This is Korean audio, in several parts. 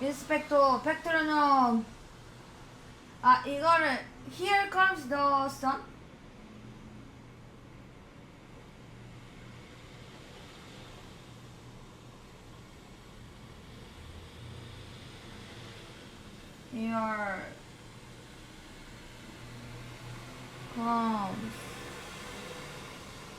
인스펙터 팩트로놈 아 이거를 Here comes the sun Here comes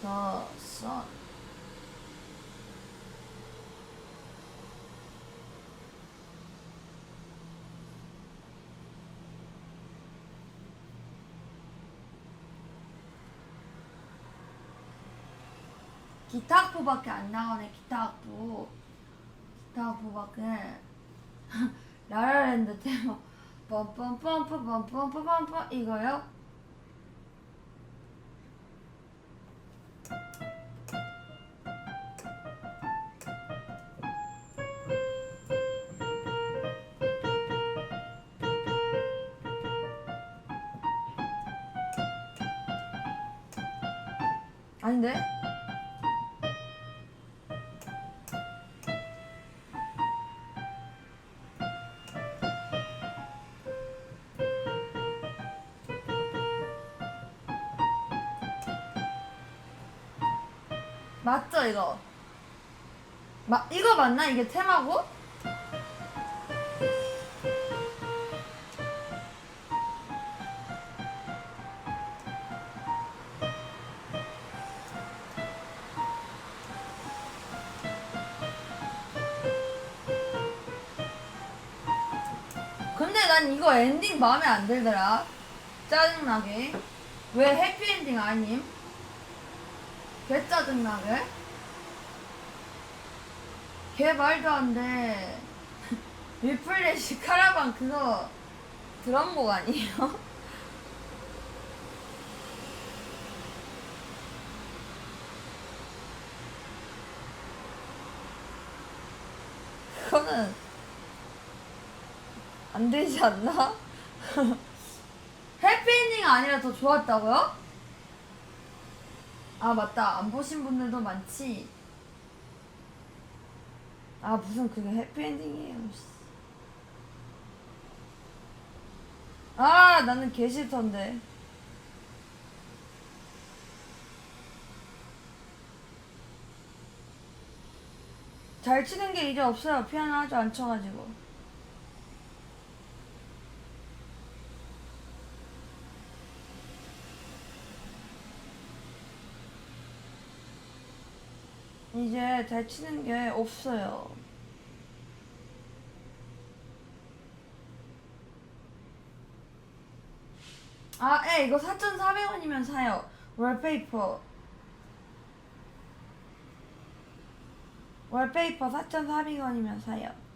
the sun 기타 악보밖에 안 나가네 기타 악보 기타 악보밖에 라라랜드 테마 빰빰빰빰빰빰빰빰빰 이거요? 아닌데? 맞죠 이거? 마, 이거 맞나? 이게 테마고? 근데 난 이거 엔딩 마음에 안 들더라 짜증나게 왜 해피엔딩 아님? 개 짜증나게 걔 말도 안 돼 리플래시 카라반 그거 그런 곡 아니에요? 그거는 안 되지 않나? 해피엔딩 아니라 더 좋았다고요? 아 맞다. 안 보신 분들도 많지. 아 무슨 그게 해피엔딩이에요 씨. 아 나는 개 싫던데. 잘 치는 게 이제 없어요. 피아노 아주 안 쳐가지고 이제 잘 치는 게 없어요. 아, 에 이거 4,400원이면 사요. 월페이퍼. 월페이퍼 4,400원이면 사요.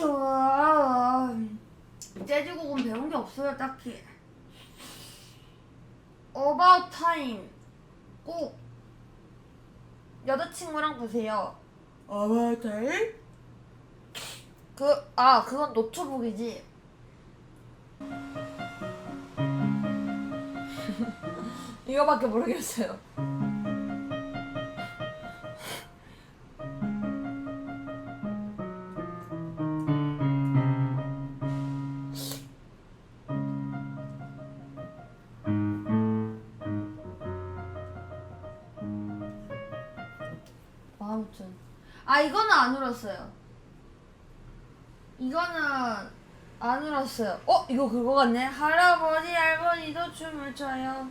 귀여워. 재즈곡은 배운 게 없어요, 딱히. About Time 꼭 여자친구랑 보세요. About Time? 그, 아, 그건 노트북이지. 이거밖에 모르겠어요. 아 이거는 안 울었어요. 이거는 안 울었어요. 어 이거 그거 같네. 할아버지 할머니도 춤을 춰요.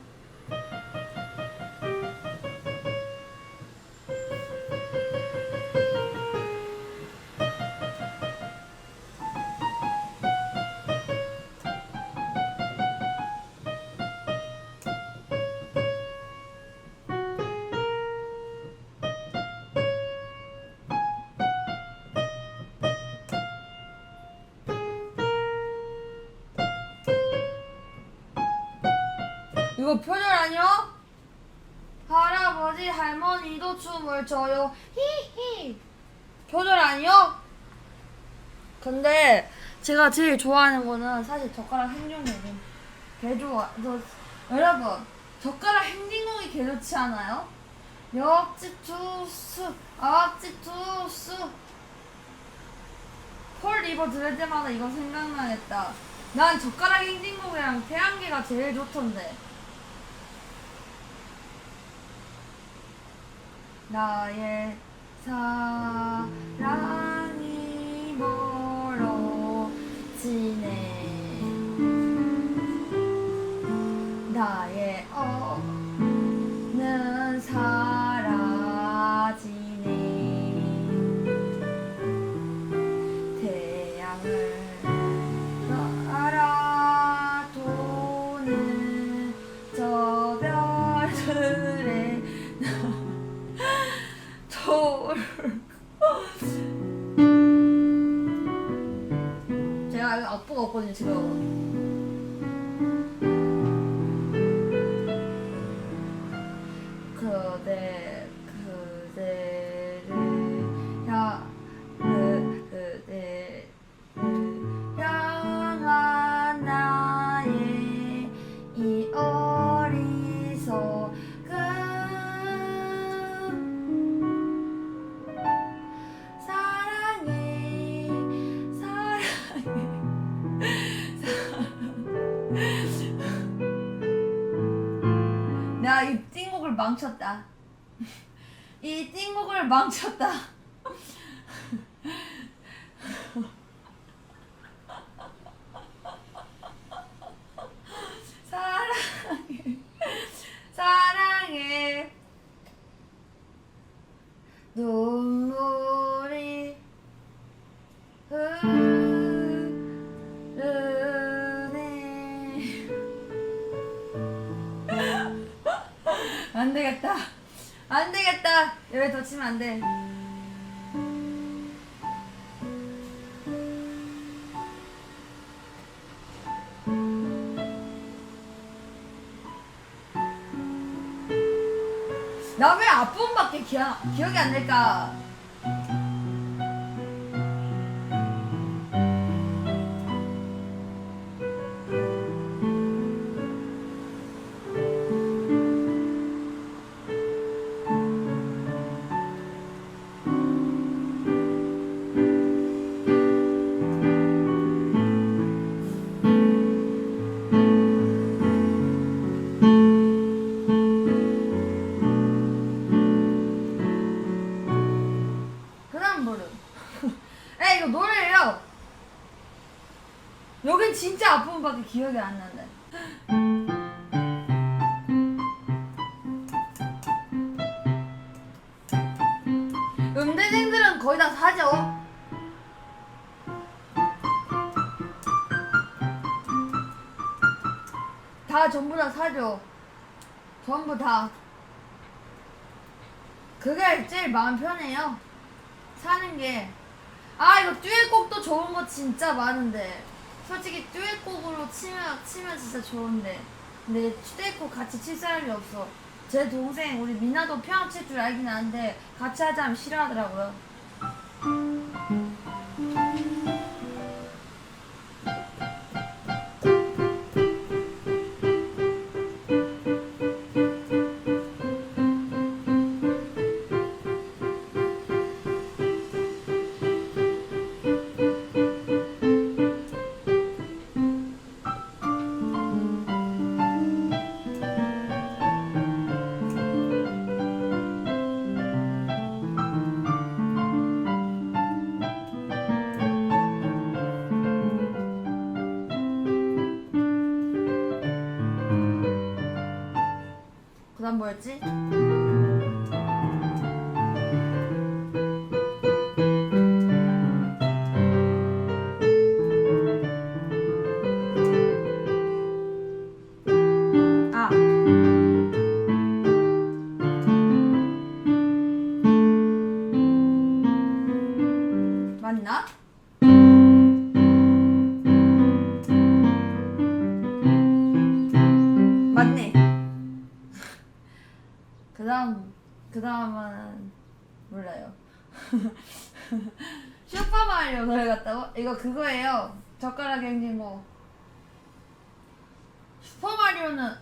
이거 표절 아니요? 할아버지 할머니도 춤을 춰요 히히 표절 아니요? 근데 제가 제일 좋아하는 거는 사실 젓가락 행정이에요 개 좋아. 저, 여러분, 젓가락 행진곡이 개 좋지 않아요? 옆집 투수, 앞집 투수. 폴 리버 들을 때마다 이거 생각나겠다. 난 젓가락 행진곡이랑 태양계가 제일 좋던데. 나의 사랑이 멀어지네 나의 어 망쳤다. 이 띵곡을 망쳤다. 사랑해. 사랑해. 눈물 되겠다. 안 되겠다. 여기 더 치면 안 돼. 나 왜 앞부분밖에 기억, 기억이 안 날까? 기억이 안 난다. 음대생들은 거의 다 사죠. 다 전부 다 사죠. 전부 다. 그게 제일 마음 편해요. 사는 게. 아, 이거 듀엣곡도 좋은 거 진짜 많은데. 솔직히 듀엣곡으로 치면, 치면 진짜 좋은데. 근데 듀엣곡 같이 칠 사람이 없어. 제 동생, 우리 미나도 피아노 칠 줄 알긴 아는데, 같이 하자면 싫어하더라고요. 뭐였지? 하려 노래 같다고? 이거 그거예요. 젓가락 행진 뭐. 슈퍼마리오는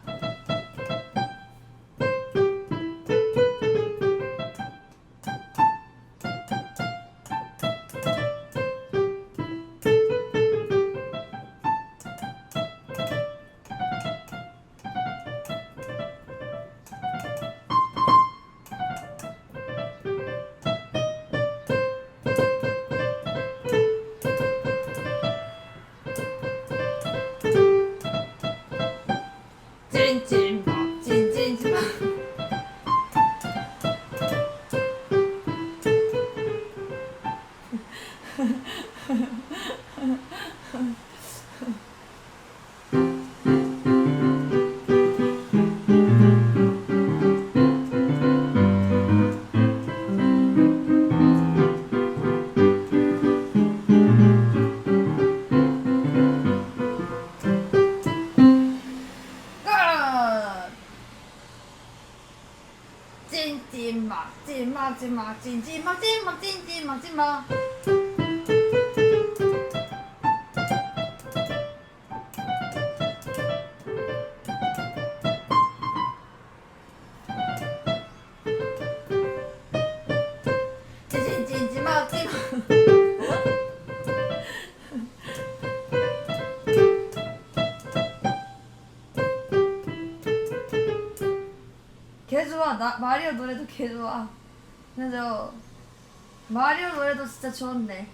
마리오 노래도 진짜 좋은데.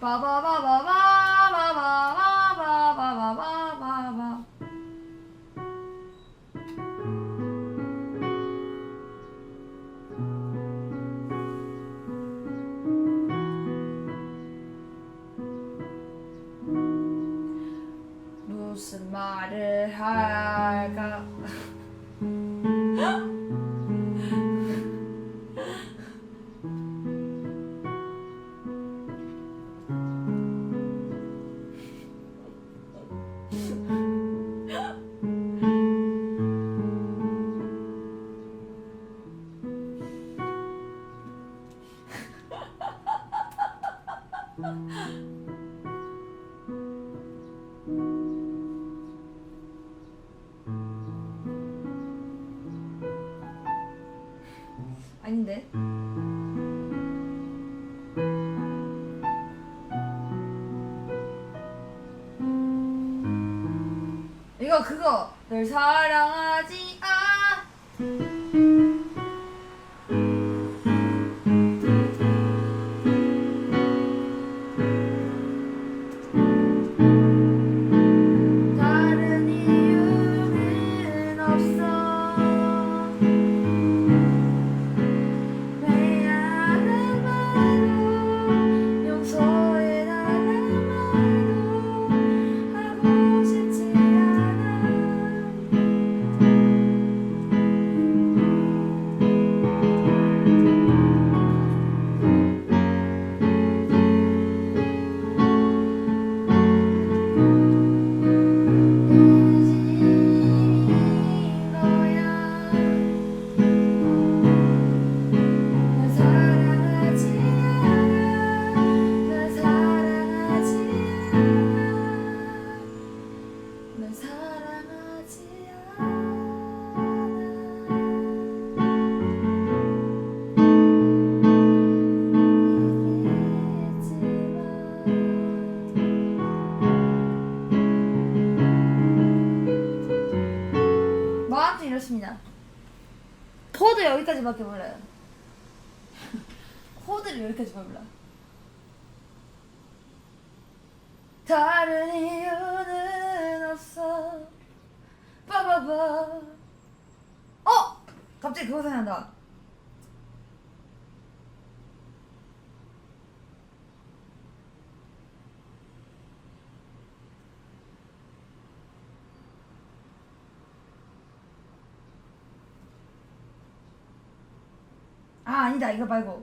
바바바바바바바바바바바바. 무슨 말을 할까? 아닌데? 이거 그거 널 사랑하 っちが久保田なんだ啊，你打一个白狗。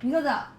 你看。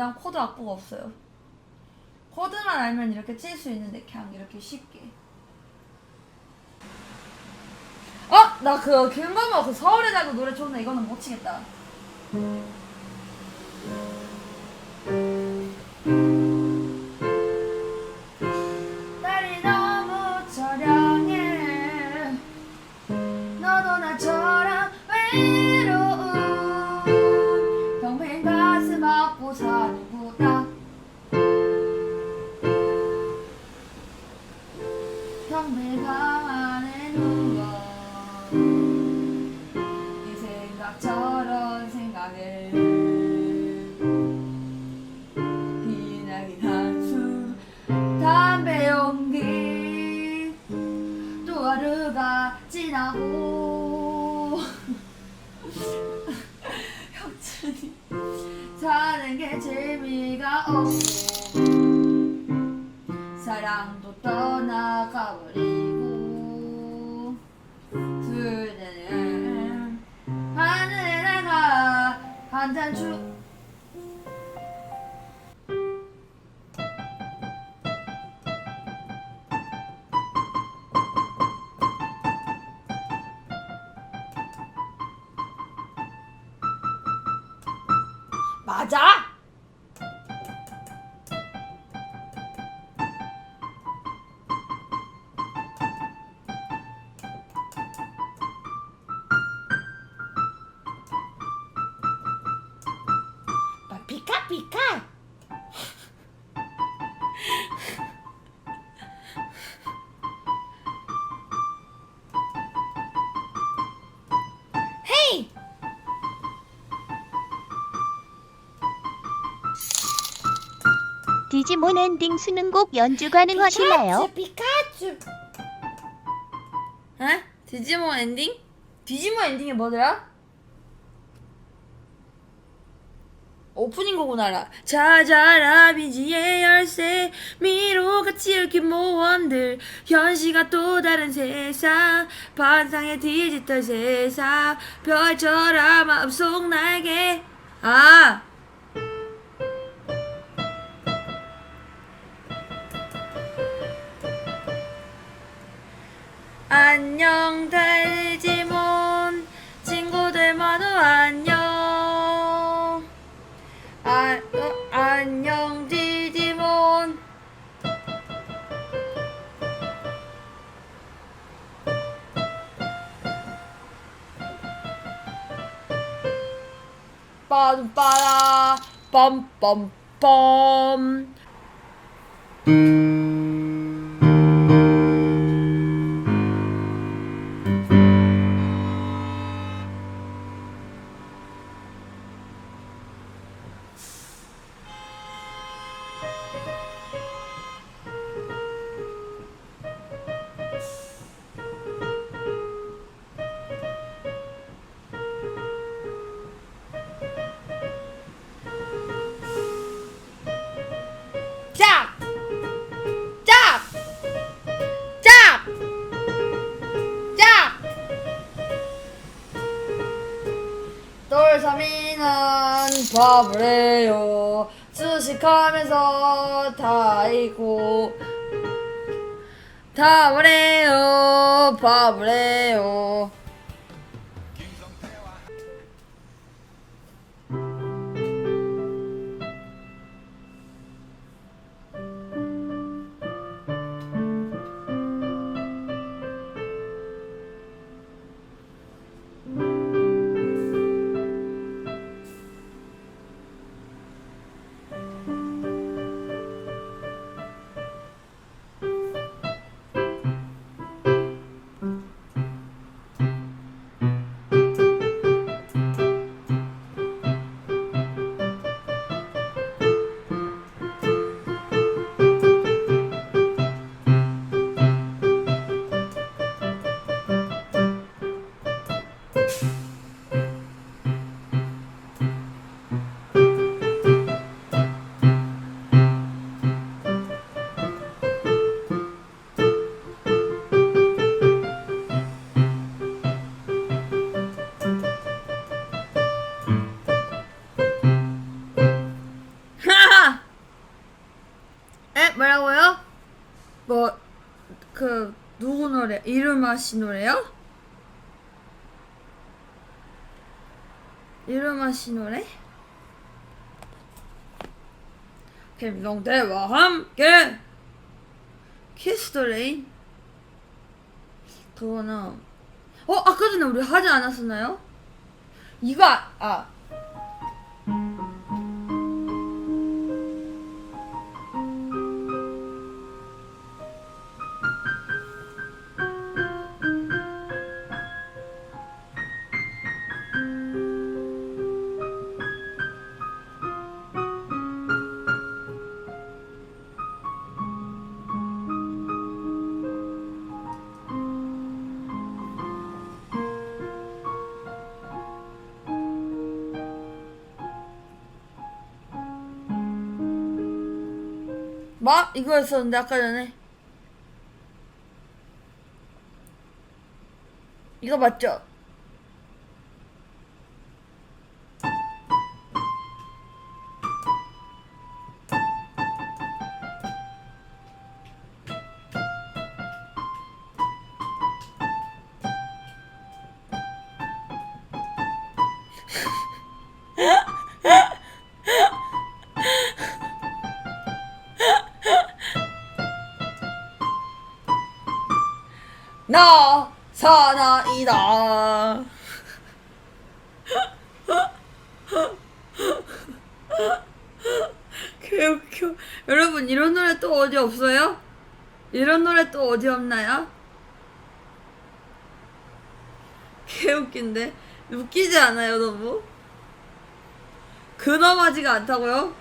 그 다음 코드 악보가 없어요. 코드만 알면 이렇게 칠 수 있는데 그냥 이렇게 쉽게. 아! 나그 김건모 그 서울의 달도 노래 좋은데 이거는 못 치겠다. 저량해. 너도 나처럼 외 디지몬 엔딩 수능곡 연주 가능하실까요? 피카츄 에? 디지몬 엔딩? 디지몬 엔딩이 뭐더라? 오프닝 알아 찾아라 비지의 열쇠 미로같이 얽힌 모험들 현실과 또 다른 세상 반상의 디지털 세상 펼쳐라 마음속 날개 아 안녕 달지몬. 친구들 모두 안녕. 아, 어, 안녕 디지몬. 빰빠라 빰빰빰 밥을 해요 노래요? 이루마 씨 노래? 김성태와 함께 키스 더 레인 그거는 어 아까 전에 우리 하지 않았었나요? 이거 아, 아. 뭐? 이거였었는데 아까 전에 이거 맞죠? 사나이다. 개웃겨. 여러분 이런 노래 또 어디 없어요? 이런 노래 또 어디 없나요? 개웃긴데 웃기지 않아요 너무? 근엄하지가 않다고요?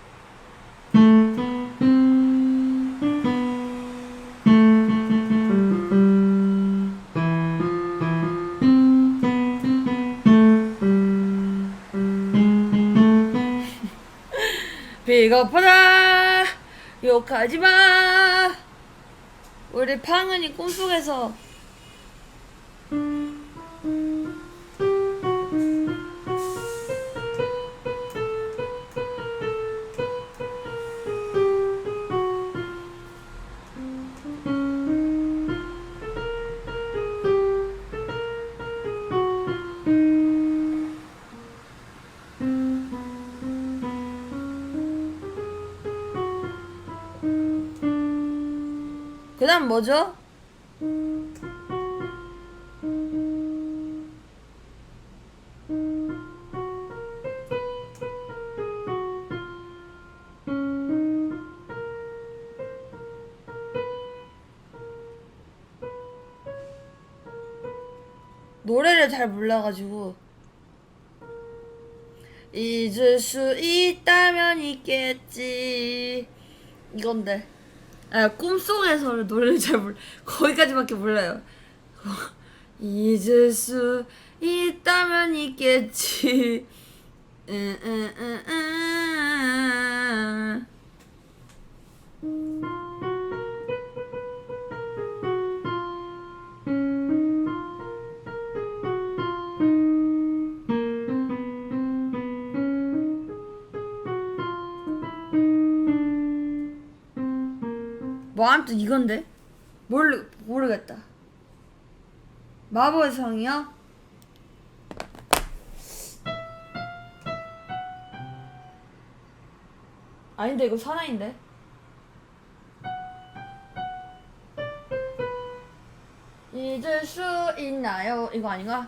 욕하지 마. 우리 팡은이 꿈속에서 뭐죠? 노래를 잘 몰라가지고. 잊을 수 있다면 있겠지. 이건데 아 꿈속에서 노래를 잘 몰라 거기까지밖에 몰라요 잊을 수 있다면 있겠지 응, 응, 응, 응. 아무튼 이건데 모르 모르겠다. 마법의 성이요? 아닌데 이거 사나인데. 잊을 수 있나요? 이거 아닌가?